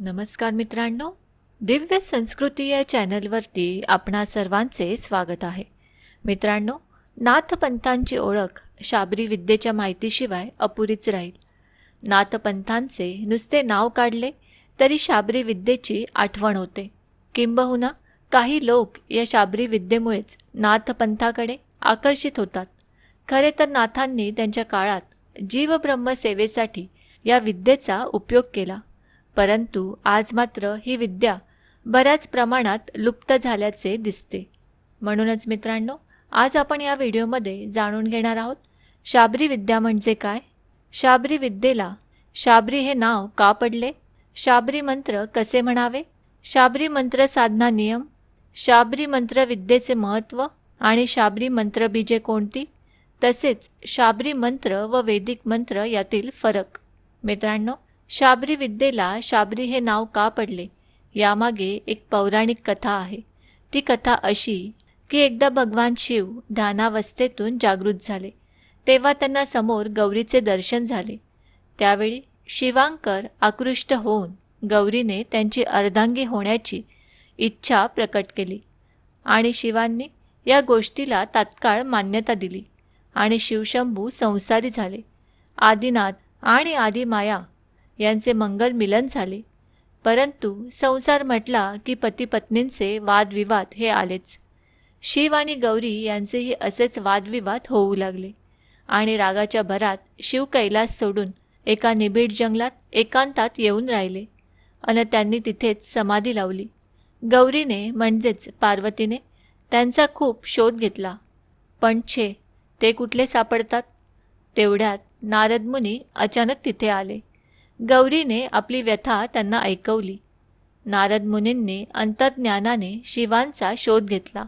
नमस्कार मित्रांनो दिव्य संस्कृती या चॅनलवरती आपणा सर्वांचे स्वागत आहे. मित्रांनो नाथपंथांची ओळख शाबरी विद्येच्या माहितीशिवाय अपुरीच राहील. नाथपंथांचे नुसते नाव काढले तरी शाबरी विद्येची आठवण होते. किंबहुना काही लोक या शाबरी विद्येमुळेच नाथपंथाकडे आकर्षित होतात. खरे तर नाथांनी त्यांच्या काळात जीवब्रह्मसेवेसाठी या विद्येचा उपयोग केला. परंतु आज मात्र ही विद्या बऱ्याच प्रमाणात लुप्त झाल्याचे दिसते. म्हणूनच मित्रांनो आज आपण या व्हिडिओमध्ये जाणून घेणार आहोत शाबरी विद्या म्हणजे काय? शाबरी विद्येला शाबरी हे नाव का पडले? शाबरी मंत्र कसे म्हणावे? शाबरी मंत्र साधना नियम शाबरी मंत्र विद्येचे महत्त्व आणि शाबरी मंत्र बीजे कोणती? तसेच शाबरी मंत्र व वैदिक मंत्र यातील फरक. मित्रांनो शाबरी विद्येला शाबरी हे नाव का पडले? यामागे एक पौराणिक कथा आहे. ती कथा अशी की एकदा भगवान शिव ध्यानावस्थेतून जागृत झाले. तेव्हा त्यांना समोर गौरीचे दर्शन झाले. त्यावेळी शिवांकर आकृष्ट होऊन गौरीने त्यांची अर्धांगी होण्याची इच्छा प्रकट केली आणि शिवांनी या गोष्टीला तात्काळ मान्यता दिली आणि शिवशंभू संसारी झाले. आदिनाथ आणि आदिमाया यांचे मंगल मिलन झाले. परंतु संसार म्हटला की पती पत्नींचे वादविवाद हे आलेच. शिव आणि गौरी यांचेही असेच वादविवाद होऊ लागले. आणि रागाच्या भरात शिव कैलास सोडून एका निबिड जंगलात एकांतात येऊन राहिले अन त्यांनी तिथेच समाधी लावली. गौरीने म्हणजेच पार्वतीने त्यांचा खूप शोध घेतला. पण छे ते कुठले सापडतात? तेवढ्यात नारदमुनी अचानक तिथे आले. गौरीने आपली व्यथा त्यांना ऐकवली. नारद मुनींनी अंतज्ञानाने शिवांचा शोध घेतला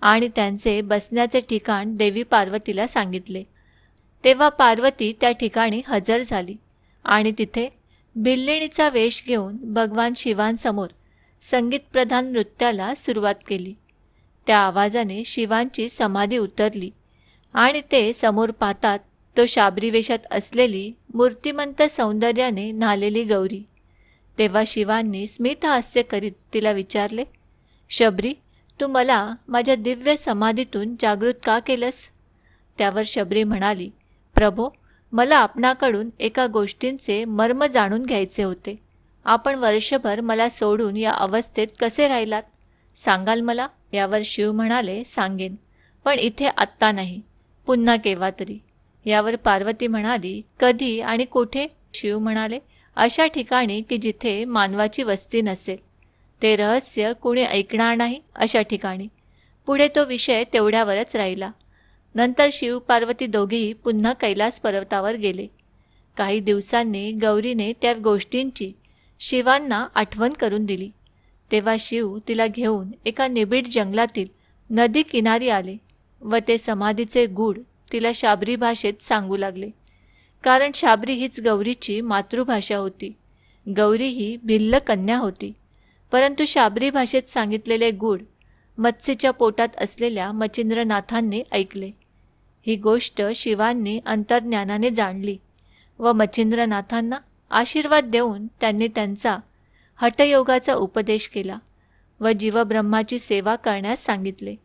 आणि त्यांचे बसण्याचे ठिकाण देवी पार्वतीला सांगितले. तेव्हा पार्वती त्या ठिकाणी हजर झाली आणि तिथे भिल्लिणीचा वेश घेऊन भगवान शिवांसमोर संगीतप्रधान नृत्याला सुरुवात केली. त्या आवाजाने शिवांची समाधी उतरली आणि ते समोर पाहतात तो शाबरी वेशात असलेली मूर्तिमंत सौंदर्याने न्हालेली गौरी. तेव्हा शिवांनी स्मितहास्य करीत तिला विचारले शबरी तू मला माझ्या दिव्य समाधीतून जागृत का केलंस? त्यावर शबरी म्हणाली प्रभो मला आपणाकडून एका गोष्टींचे मर्म जाणून घ्यायचे होते. आपण वर्षभर मला सोडून या अवस्थेत कसे राहिलात? सांगाल मला? यावर शिव म्हणाले सांगेन पण इथे आत्ता नाही. पुन्हा केव्हा तरी. यावर पार्वती म्हणाली कधी आणि कुठे शिव म्हणाले? अशा ठिकाणी की जिथे मानवाची वस्ती नसेल. ते रहस्य कुणी ऐकणार नाही अशा ठिकाणी. पुढे तो विषय तेवढ्यावरच राहिला. नंतर शिव पार्वती दोघेही पुन्हा कैलास पर्वतावर गेले. काही दिवसांनी गौरीने त्या गोष्टींची शिवांना आठवण करून दिली. तेव्हा शिव तिला घेऊन एका निबिड जंगलातील नदी किनारी आले व ते समाधीचे गूढ तिला शाबरी भाषेत सांगू लागले. कारण शाबरी हीच गौरीची मातृभाषा होती. गौरी ही भिल्ल कन्या होती. परंतु शाबरी भाषेत सांगितलेले गूढ मत्स्यच्या पोटात असलेल्या मच्छिंद्रनाथांनी ऐकले. ही गोष्ट शिवांनी अंतर्ज्ञानाने जाणली व मच्छिंद्रनाथांना आशीर्वाद देऊन त्यांनी त्यांचा हटयोगाचा उपदेश केला व जीवब्रह्माची सेवा करण्यास सांगितले.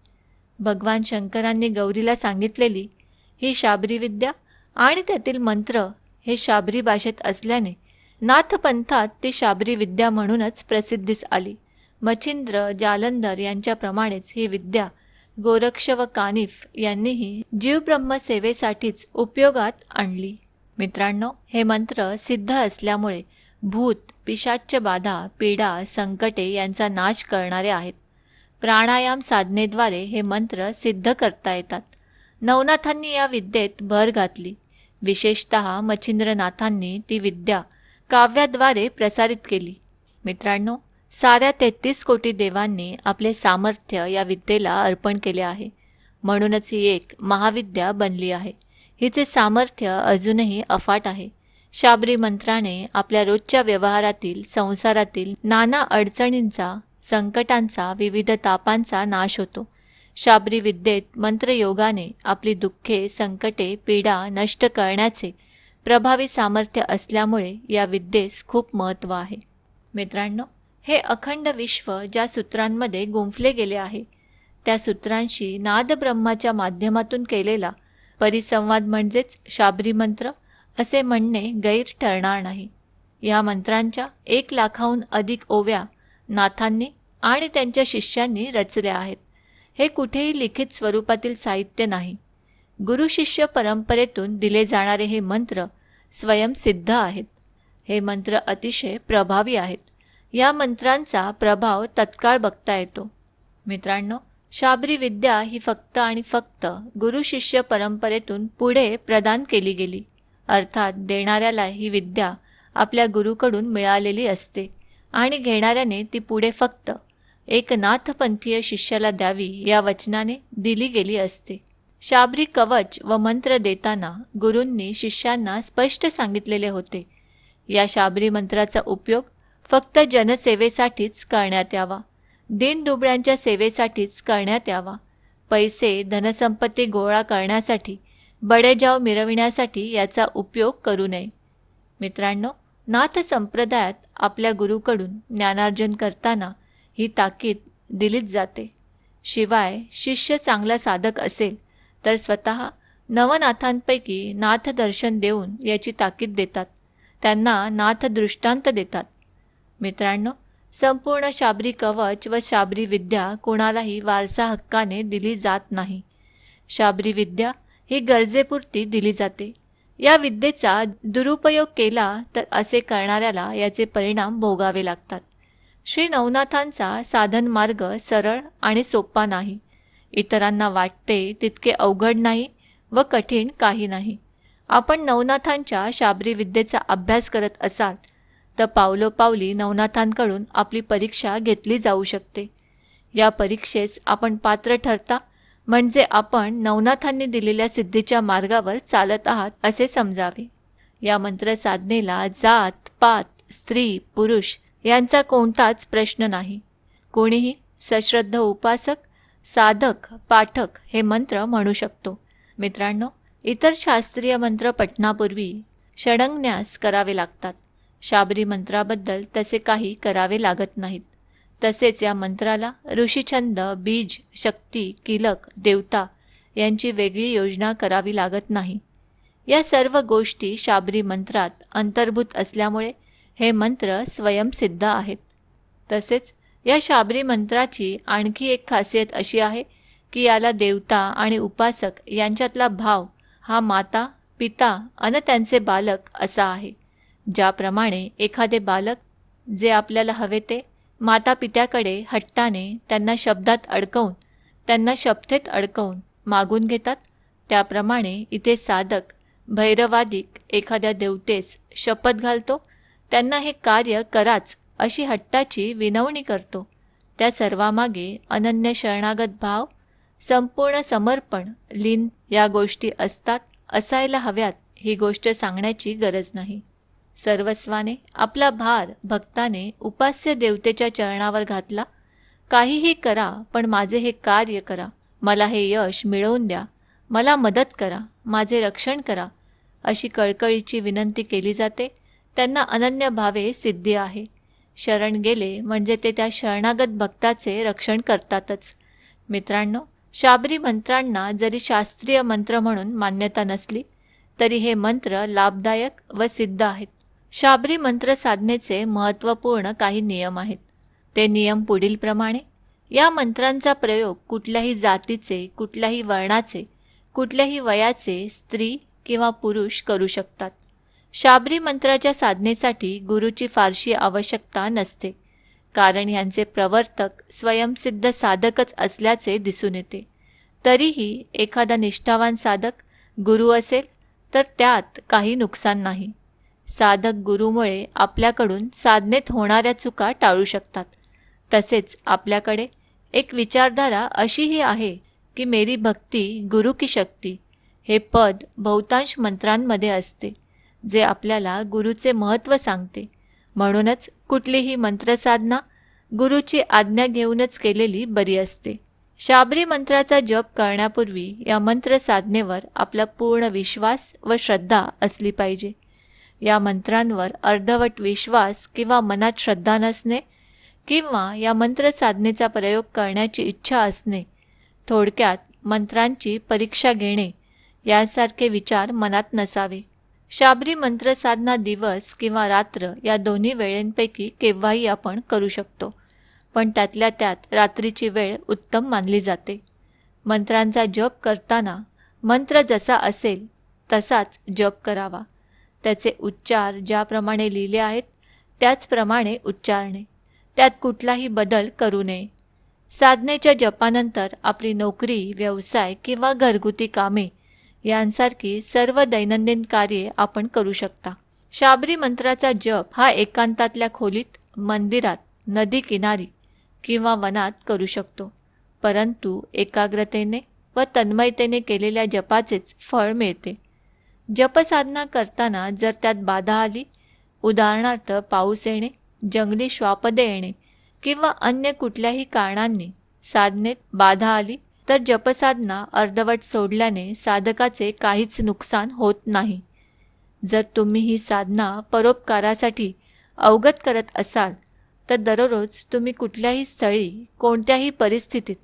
भगवान शंकरांनी गौरीला सांगितलेली ही शाबरी विद्या आणि त्यातील मंत्र हे शाबरी भाषेत असल्याने नाथपंथात ती शाबरी विद्या म्हणूनच प्रसिद्धीस आली. मच्छिंद्र जालंधर यांच्याप्रमाणेच ही विद्या गोरक्ष व कानिफ यांनीही जीवब्रह्म सेवेसाठीच उपयोगात आणली. मित्रांनो हे मंत्र सिद्ध असल्यामुळे भूत पिशाच्य बाधा पीडा संकटे यांचा नाश करणारे आहेत. प्राणायाम साधनेद्वारे हे मंत्र सिद्ध करता येतात. नवनाथांनी या विद्येत भर घातली. विशेषत मच्छिंद्रनाथांनी ती विद्या काव्याद्वारे प्रसारित केली. मित्रांनो साऱ्या तेहतीस कोटी देवांनी आपले सामर्थ्य या विद्येला अर्पण केले आहे. म्हणूनच ही एक महाविद्या बनली आहे. हिचे सामर्थ्य अजूनही अफाट आहे. शाबरी मंत्राने आपल्या रोजच्या व्यवहारातील संसारातील नाना अडचणींचा संकटांचा विविध तापांचा नाश होतो. शाबरी विद्येत मंत्रयोगाने आपली दुःखे संकटे पीडा नष्ट करण्याचे प्रभावी सामर्थ्य असल्यामुळे या विद्येस खूप महत्त्व आहे. मित्रांनो हे अखंड विश्व ज्या सूत्रांमध्ये गुंफले गेले आहे त्या सूत्रांशी नादब्रह्माच्या माध्यमातून केलेला परिसंवाद म्हणजेच शाबरी मंत्र असे म्हणणे गैर ठरणार नाही. या मंत्रांच्या एक लाखाहून अधिक ओव्या नाथांनी आणि त्यांच्या शिष्यांनी रचल्या आहेत. हे कुठेही लिखित स्वरूपातील साहित्य नाही. गुरु शिष्य परंपरेतून दिले जाणारे हे मंत्र स्वयंसिद्ध आहेत. हे मंत्र अतिशय प्रभावी आहेत. या मंत्रांचा प्रभाव तत्काळ बघता येतो. मित्रांनो शाबरी विद्या ही फक्त आणि फक्त गुरु शिष्य परंपरेतून पुढे प्रदान केली गेली. अर्थात देणाऱ्याला ही विद्या आपल्या गुरुकडून मिळालेली असते आणि घेणाऱ्याने ती पुढे फक्त एक नाथपंथीय शिष्याला द्यावी या वचनाने दिली गेली असते. शाबरी कवच व मंत्र देताना गुरूंनी शिष्यांना स्पष्ट सांगितलेले होते. या शाबरी मंत्राचा उपयोग फक्त जनसेवेसाठीच करण्यात यावा. दिनदुबळ्यांच्या सेवेसाठीच करण्यात यावा. पैसे धनसंपत्ती गोळा करण्यासाठी बडेजाव मिरविण्यासाठी याचा उपयोग करू नये. मित्रांनो नाथ संप्रदायात आपल्या गुरुकडून ज्ञानार्जन करताना ही ताकीद दिलीच जाते. शिवाय शिष्य चांगला साधक असेल तर स्वतः नवनाथांपैकी नाथ दर्शन देऊन याची ताकीद देतात. त्यांना नाथ दृष्टांत देतात. मित्रांनो संपूर्ण शाबरी कवच व शाबरी विद्या कोणालाही वारसा हक्काने दिली जात नाही. शाबरी विद्या ही गरजेपुरती दिली जाते. या विद्येचा दुरुपयोग केला तर असे करणाऱ्याला याचे परिणाम भोगावे लागतात. श्री नवनाथांचा साधन मार्ग सरळ आणि सोपा नाही. इतरांना वाटते तितके अवघड नाही व कठीण काही नाही. आपण नवनाथांच्या शाबरी विद्येचा अभ्यास करत असाल तर पावलोपावली नवनाथांकडून आपली परीक्षा घेतली जाऊ शकते. या परीक्षेस आपण पात्र ठरता म्हणजे आपण नवनाथांनी दिलेल्या सिद्धीच्या मार्गावर चालत आहात असे समजावे. या मंत्र साधनेला जात पात स्त्री पुरुष यांचा कोणताच प्रश्न नाही. कोणीही सश्रद्ध उपासक साधक पाठक हे मंत्र म्हणू शकतो. मित्रांनो इतर शास्त्रीय मंत्र पठणापूर्वी षडंगन्यास करावे लागतात. शाबरी मंत्राबद्दल तसे काही करावे लागत नाहीत. तसेच या मंत्राला ऋषीछंद बीज शक्ती किलक देवता यांची वेगळी योजना करावी लागत नाही. या सर्व गोष्टी शाबरी मंत्रात अंतर्भूत असल्यामुळे हे मंत्र स्वयंसिद्ध आहेत. तसेच या शाबरी मंत्राची आणखी एक खासियत अशी आहे की याला देवता आणि उपासक यांच्यातला भाव हा माता पिता अन त्यांचे बालक असा आहे. ज्याप्रमाणे एखादे बालक जे आपल्याला हवे ते माता पित्याकडे हट्टाने त्यांना शब्दात अडकवून त्यांना शपथेत अडकवून मागून घेतात त्याप्रमाणे इथे साधक भैरवादिक एखाद्या देवतेस शपथ घालतो त्यांना हे कार्य कराच अशी हट्टाची विनवणी करतो. त्या सर्वामागे अनन्य शरणागत भाव संपूर्ण समर्पण लीन या गोष्टी असतात असायला हव्यात ही गोष्ट सांगण्याची गरज नाही. सर्वस्वाने आपला भार भक्ताने उपास्य देवतेच्या चरणावर घातला. काहीही करा पण माझे हे कार्य करा. मला हे यश मिळवून द्या. मला मदत करा. माझे रक्षण करा. अशी कळकळीची विनंती केली जाते. त्यांना अनन्य भावे सिद्धी आहे. शरण गेले म्हणजे ते त्या शरणागत भक्ताचे रक्षण करतातच. मित्रांनो शाबरी मंत्रांना जरी शास्त्रीय मंत्र म्हणून मान्यता नसली तरी हे मंत्र लाभदायक व सिद्ध आहेत. शाबरी मंत्र साधनेचे महत्त्वपूर्ण काही नियम आहेत. ते नियम पुढीलप्रमाणे या मंत्रांचा प्रयोग कुठल्याही जातीचे कुठल्याही वर्णाचे कुठल्याही वयाचे स्त्री किंवा पुरुष करू शकतात. शाबरी मंत्राच्या साधनेसाठी गुरुची फारशी आवश्यकता नसते. कारण यांचे प्रवर्तक स्वयंसिद्ध साधकच असल्याचे दिसून येते. तरीही एखादा निष्ठावान साधक गुरु असेल तर त्यात काही नुकसान नाही. साधक गुरुमुळे आपल्याकडून साधनेत होणाऱ्या चुका टाळू शकतात. तसेच आपल्याकडे एक विचारधारा अशीही आहे की मेरी भक्ती गुरु की शक्ती हे पद बहुतांश मंत्रांमध्ये असते. जे आपल्याला गुरुचे महत्त्व सांगते. म्हणूनच कुठलीही मंत्रसाधना गुरुची आज्ञा घेऊनच केलेली बरी असते. शाबरी मंत्राचा जप करण्यापूर्वी या मंत्र साधनेवर आपला पूर्ण विश्वास व श्रद्धा असली पाहिजे. या मंत्रांवर अर्धवट विश्वास किंवा मनात श्रद्धा नसणे किंवा या मंत्र साधनेचा प्रयोग करण्याची इच्छा असणे थोडक्यात मंत्रांची परीक्षा घेणे यासारखे विचार मनात नसावे. शाबरी मंत्र साधना दिवस किंवा रात्र या दोन्ही वेळेंपैकी केव्हाही आपण करू शकतो. पण त्यातल्या त्यात रात्रीची वेळ उत्तम मानली जाते. मंत्रांचा जप करताना मंत्र जसा असेल तसाच जप करावा. त्याचे उच्चार ज्याप्रमाणे लिहिले आहेत त्याचप्रमाणे उच्चारणे. त्यात कुठलाही बदल करू नये. साधनेच्या जपानंतर आपली नोकरी व्यवसाय किंवा घरगुती कामे यांसारखी सर्व दैनंदिन कार्ये आपण करू शकता. शाबरी मंत्राचा जप हा एकांतातल्या खोलीत मंदिरात नदी किनारी किंवा वनात करू शकतो. परंतु एकाग्रतेने व तन्मयतेने केलेल्या जपाचेच फळ मिळते. जपसाधना करताना जर त्यात बाधा आली उदाहरणार्थ पाऊस येणे जंगली श्वापदे येणे किंवा अन्य कुठल्याही कारणांनी साधनेत बाधा आली तर जपसाधना अर्धवट सोडल्याने साधकाचे काहीच नुकसान होत नाही. जर तुम्ही ही साधना परोपकारासाठी अवगत करत असाल तर दररोज तुम्ही कुठल्याही स्थळी कोणत्याही परिस्थितीत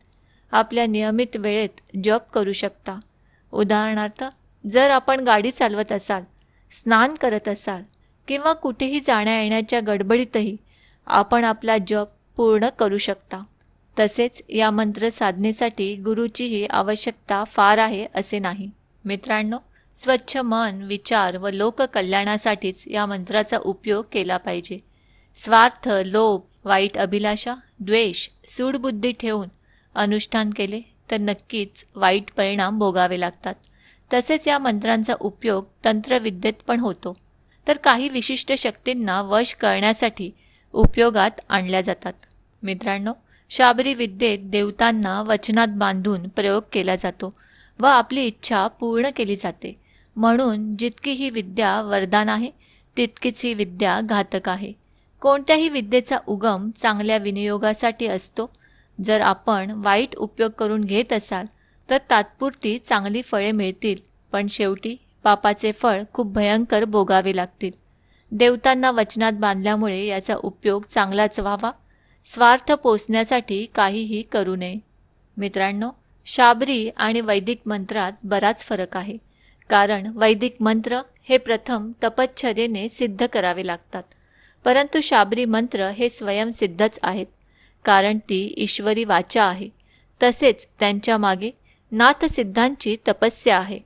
आपल्या नियमित वेळेत जप करू शकता. उदाहरणार्थ जर आपण गाडी चालवत असाल स्नान करत असाल किंवा कुठेही जाण्या येण्याच्या गडबडीतही आपण आपला जप पूर्ण करू शकता. तसेच या मंत्र साधनेसाठी गुरुचीही आवश्यकता फार आहे असे नाही. मित्रांनो स्वच्छ मन विचार व लोककल्याणासाठीच या मंत्राचा उपयोग केला पाहिजे. स्वार्थ लोभ वाईट अभिलाषा द्वेष सूडबुद्धी ठेवून अनुष्ठान केले तर नक्कीच वाईट परिणाम भोगावे लागतात. तसेच या मंत्रांचा उपयोग तंत्रविद्येत पण होतो. तर काही विशिष्ट शक्तींना वश करण्यासाठी उपयोगात आणल्या जातात. मित्रांनो शाबरी विद्येत देवतांना वचनात बांधून प्रयोग केला जातो व आपली इच्छा पूर्ण केली जाते. म्हणून जितकी ही विद्या वरदान आहे तितकीच ही विद्या घातक आहे. कोणत्याही विद्येचा उगम चांगल्या विनियोगासाठी असतो. जर आपण वाईट उपयोग करून घेत असाल तर तात्पुरती चांगली फळे मिळतील पण शेवटी पापाचे फळ खूप भयंकर भोगावे लागतील. देवतांना वचनात बांधल्यामुळे याचा उपयोग चांगलाच व्हावा. स्वार्थ पोचण्यासाठी काहीही करू नये. मित्रांनो शाबरी आणि वैदिक मंत्रात बराच फरक आहे. कारण वैदिक मंत्र हे प्रथम तपश्चर्येने सिद्ध करावे लागतात. परंतु शाबरी मंत्र हे स्वयंसिद्धच आहेत. कारण ती ईश्वरी वाचा आहे. तसेच त्यांच्या मागे नाथसिद्धांची तपस्या आहे.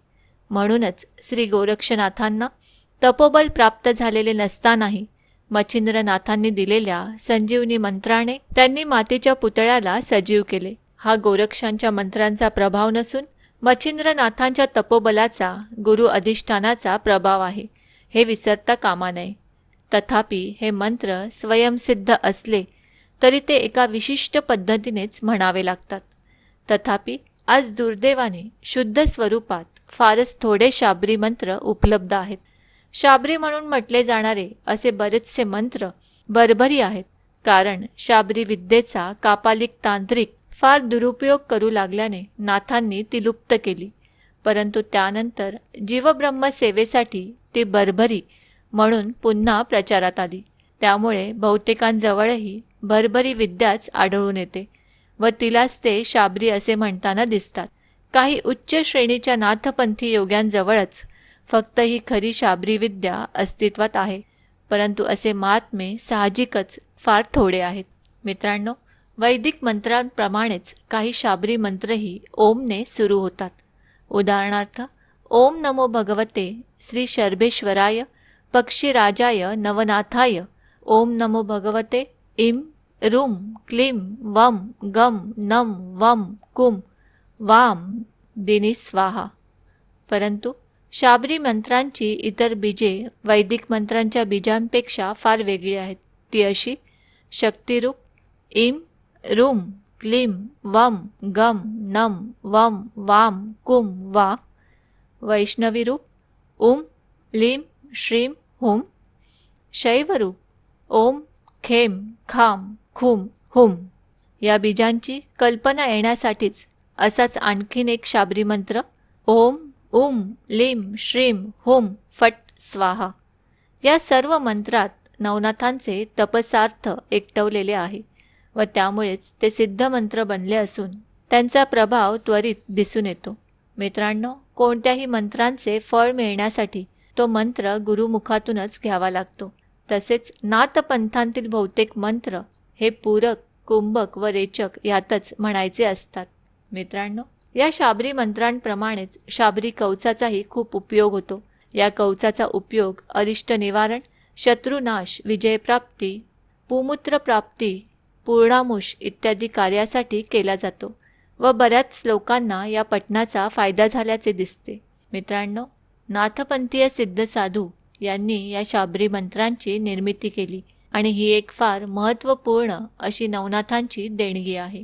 म्हणूनच श्री गोरक्षनाथांना तपोबल प्राप्त झालेले नसतानाही मच्छिंद्रनाथांनी दिलेल्या संजीवनी मंत्राने त्यांनी मातेच्या पुतळ्याला सजीव केले. हा गोरक्षांच्या मंत्रांचा प्रभाव नसून मच्छिंद्रनाथांच्या तपोबलाचा गुरु अधिष्ठानाचा प्रभाव आहे. हे विसरता कामा नये. तथापि हे मंत्र स्वयंसिद्ध असले तरी ते एका विशिष्ट पद्धतीनेच म्हणावे लागतात. तथापि आज दुर्दैवाने शुद्ध स्वरूपात फारच थोडे शाबरी मंत्र उपलब्ध आहेत. शाबरी म्हणून म्हटले जाणारे असे बरेचसे मंत्र बरभरी आहेत. कारण शाबरी विद्येचा कापालिक तांत्रिक फार दुरुपयोग करू लागल्याने नाथांनी ती लुप्त केली. परंतु त्यानंतर जीवब्रह्म सेवेसाठी ती बरभरी म्हणून पुन्हा प्रचारात आली. त्यामुळे बहुतेकांजवळही भरभरी विद्याच आढळून येते व तिलाच ते शाबरी असे म्हणताना दिसतात. काही उच्च श्रेणीच्या नाथपंथी योग्यांजवळच फक्त ही खरी शाबरी विद्या अस्तित्वात आहे परंतु असे महात्मे साहजिकच फार थोडे आहेत. मित्रांनो वैदिक मंत्रांप्रमाणेच काही शाबरी मंत्रही ओमने सुरू होतात. उदाहरणार्थ ओम नमो भगवते श्री शर्भेश्वराय पक्षीराजाय नवनाथाय ओम नमो भगवते इम रुम क्लीम वम गम नम वम कुम वाम दिनी स्वाहा. परंतु शाबरी मंत्रांची इतर बीजे वैदिक मंत्रांच्या बीजांपेक्षा फार वेगळी आहेत. ती अशी शक्तिरूप इम रुम क्लीम वम गम नम वम वाम कुम वा वैष्णवीरूप उम लीम श्रीम हुम शैवरूप ओम खेम खाम खुम हुम. या बीजांची कल्पना येण्यासाठीच असाच आणखीन एक शाबरी मंत्र ओम उम लिम श्रीम होम फट स्वाहा. या सर्व मंत्रात नवनाथांचे तपसार्थ एकटवलेले आहे व त्यामुळेच ते सिद्ध मंत्र बनले असून त्यांचा प्रभाव त्वरित दिसून येतो. मित्रांनो कोणत्याही मंत्रांचे फळ मिळण्यासाठी तो मंत्र गुरुमुखातूनच घ्यावा लागतो. तसेच नाथपंथांतील बहुतेक मंत्र हे पूरक कुंभक व रेचक यातच म्हणायचे असतात. मित्रांनो या शाबरी मंत्रांप्रमाणेच शाबरी कवचाचाही खूप उपयोग होतो. या कवचाचा उपयोग अरिष्ट निवारण शत्रुनाश विजयप्राप्ती पुमूत्रप्राप्ती पूर्णामुष इत्यादी कार्यासाठी केला जातो व बऱ्याच लोकांना या पठणाचा फायदा झाल्याचे दिसते. मित्रांनो नाथपंथीय सिद्ध साधू यांनी या शाबरी मंत्रांची निर्मिती केली आणि ही एक फार महत्त्वपूर्ण अशी नवनाथांची देणगी आहे.